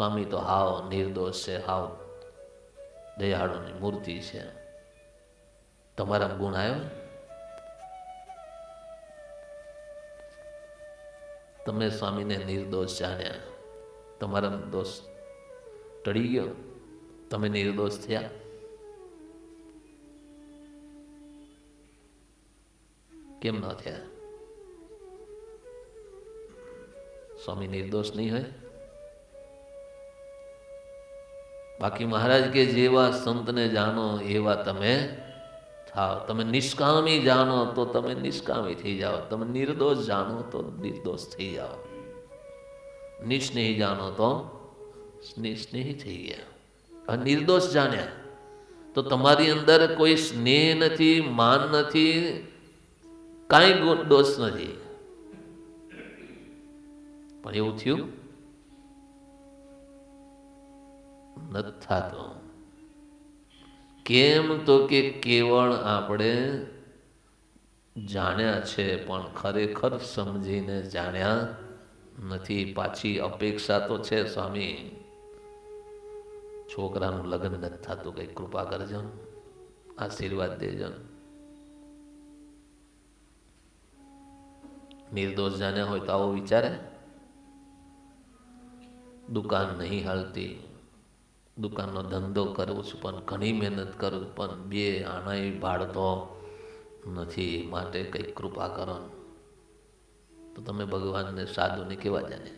સ્વામી તો હાવ નિર્દોષ છે, હાવ દયાળુની મૂર્તિ છે. તમારા ગુણ આવ્યો? તમે સ્વામીને નિર્દોષ જાણ્યા. તમારા દોષ ટળી ગયો? તમે નિર્દોષ થયા? કેમ ન થયા? સ્વામી નિર્દોષ નહીં હોય? બાકી મહારાજ કે જેવા સંતને જાણો એવા તમે થાવ તમે નિષ્કામી જાણો તો તમે નિષ્કામી થઈ જાઓ તમે નિર્દોષ જાણો તો નિર્દોષ થઈ જાઓ નિસ્નેહી જાણો તો નિસ્નેહી થઈ ગયા અને નિર્દોષ જાણ્યા તો તમારી અંદર કોઈ સ્નેહ નથી માન નથી કાંઈ ગુ- દોષ નથી પણ એવું થયું નથી થતો. કેમ તો કે કેવળ આપણે જાણ્યા છે, પણ ખરેખર સમજીને જાણ્યા નથી. પાછી અપેક્ષા તો છે, સ્વામી. છોકરાનું લગ્ન નથી થતું, કંઈ કૃપા કરજો. આશીર્વાદ દેજો. નિર્દોષ જાણ્યા હોય તો આવો વિચારે. દુકાન નહીં હાલતી. દુકાનનો ધંધો કરું છું, પણ ઘણી મહેનત કરું, પણ બે આણાય ભાડતો નથી, માટે કંઈક કૃપા કરો. તો તમે ભગવાનને સાધુને કેવા જાણે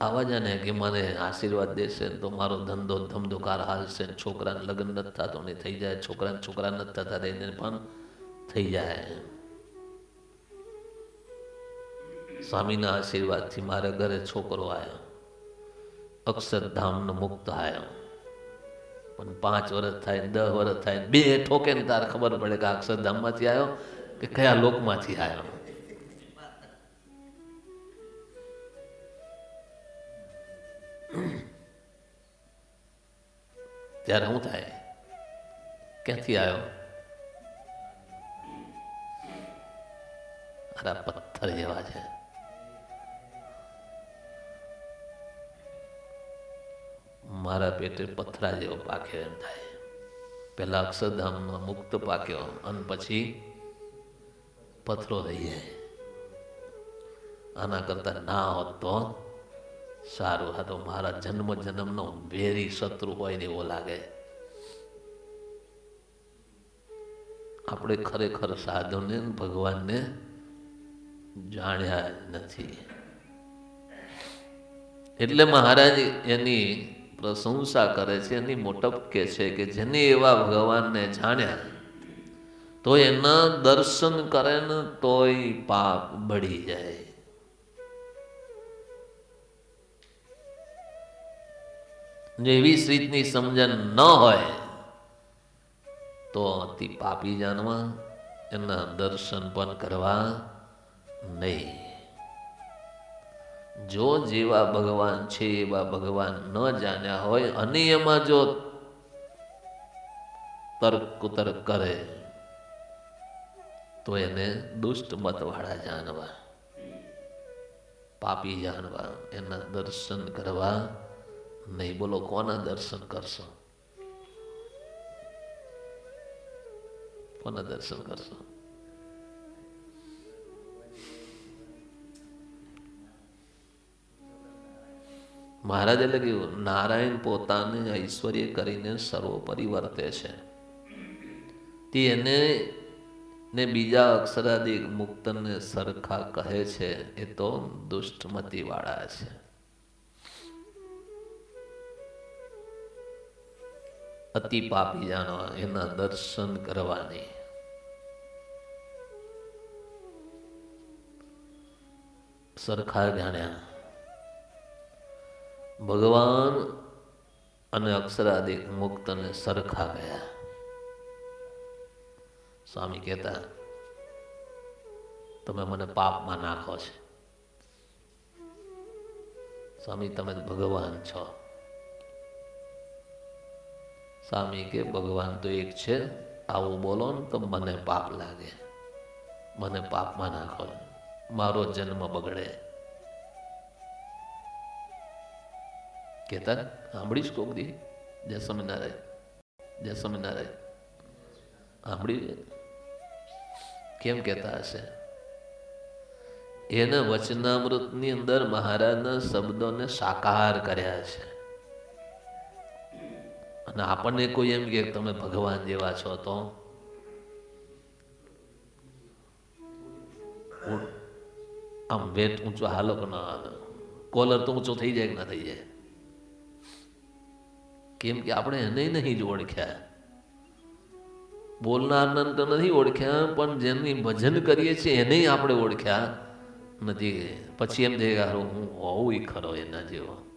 આવા જાણે કે મને આશીર્વાદ દેશે તો મારો ધંધો ધમધુકાર હાલશે છોકરાને લગ્ન નથી થતો ને થઈ જાય, છોકરાને છોકરા નથી થતા રહીને પણ થઈ જાય. સ્વામીના આશીર્વાદથી મારા ઘરે છોકરો આવ્યો. અક્ષરધામનો મુક્ત આવ્યો પણ પાંચ વર્ષ થાય, દસ વર્ષ થાય, બે ઠોકે ને તારે ખબર પડે કે અક્ષરધામમાંથી આવ્યો કે કયા લોકમાંથી આવ્યો ત્યારે શું થાય? ક્યાંથી આવ્યો અરે પથ્થર જેવા છે. મારા પેટે પથરા જેવો પાક્યો એમ થાય. પહેલાં અક્ષરધામમાં મુક્ત પાક્યો અને પછી પથરો થઈ જાય. આના કરતા ના હોત તો સારું, હા તો મારા જન્મ જન્મનો વેરી શત્રુ હોય ને એવો લાગે. આપણે ખરેખર સાધુને ભગવાનને જાણ્યા નથી. એટલે મહારાજ એની પ્રશંસા કરે છે, એની મોટપ કે છે કે જેને એવા ભગવાનને જાણ્યા તો એના દર્શન કરે ને તોય પાપ બળી જાય. જો એવી રીતની સમજણ ન હોય, તો અતિ પાપી જાણવા, એના દર્શન પણ કરવા નહીં. જો જેવા ભગવાન છે, એવા ભગવાન ન જાણ્યા હોય અને એમાં જો તર્ક કુતર્ક કરે, તો એને દુષ્ટ મતવાળા જાણવા, પાપી જાણવા, એના દર્શન કરવા નહીં. બોલો, કોના દર્શન કરશો? કોના દર્શન કરશો? મહારાજ કેવું નારાયણ પોતાને ઐશ્વર્ય કરીને સર્વોપરી વર્તે છે. તે એને ને બીજા અક્ષરાધિક મુક્તને સરખા કહે છે, એ તો દુષ્ટમતી વાળા છે. અતિ પાપી જાણવા એના દર્શન કરવાની. સરખા જાણ્યા. ભગવાન અને અક્ષરાધિક મુક્તને સરખા ગયા. સ્વામી કહેતા, તમે મને પાપમાં નાખો છે. સ્વામી, તમે ભગવાન છો. સ્વામી કે, ભગવાન તો એક છે, આવું બોલો ને તો મને પાપ લાગે. મને પાપમાં નાખો. મારો જન્મ બગડે. કહેતા સાંભળીશ કોક દી. જય સ્વામિનારાયણ. જય સ્વામિનારાયણ. સાંભળી કેમ કહેતા હશે? એને વચનામૃતની અંદર મહારાજના શબ્દોને સાકાર કર્યા છે. અને આપણને કોઈ એમ કે તમે ભગવાન જેવા છો તો? આમ વેટ ઊંચો હાલો કે ના કોલર તો ઊંચો થઈ જાય કે ના થઈ જાય? કેમ કે આપણે એને નહીં જ ઓળખ્યા. બોલનારને તો નથી ઓળખ્યા, પણ જેની ભજન કરીએ છીએ એને આપણે ઓળખ્યા નથી. પછી એમ થઈ કે હું હોઉં એ ખરો એના જેવો.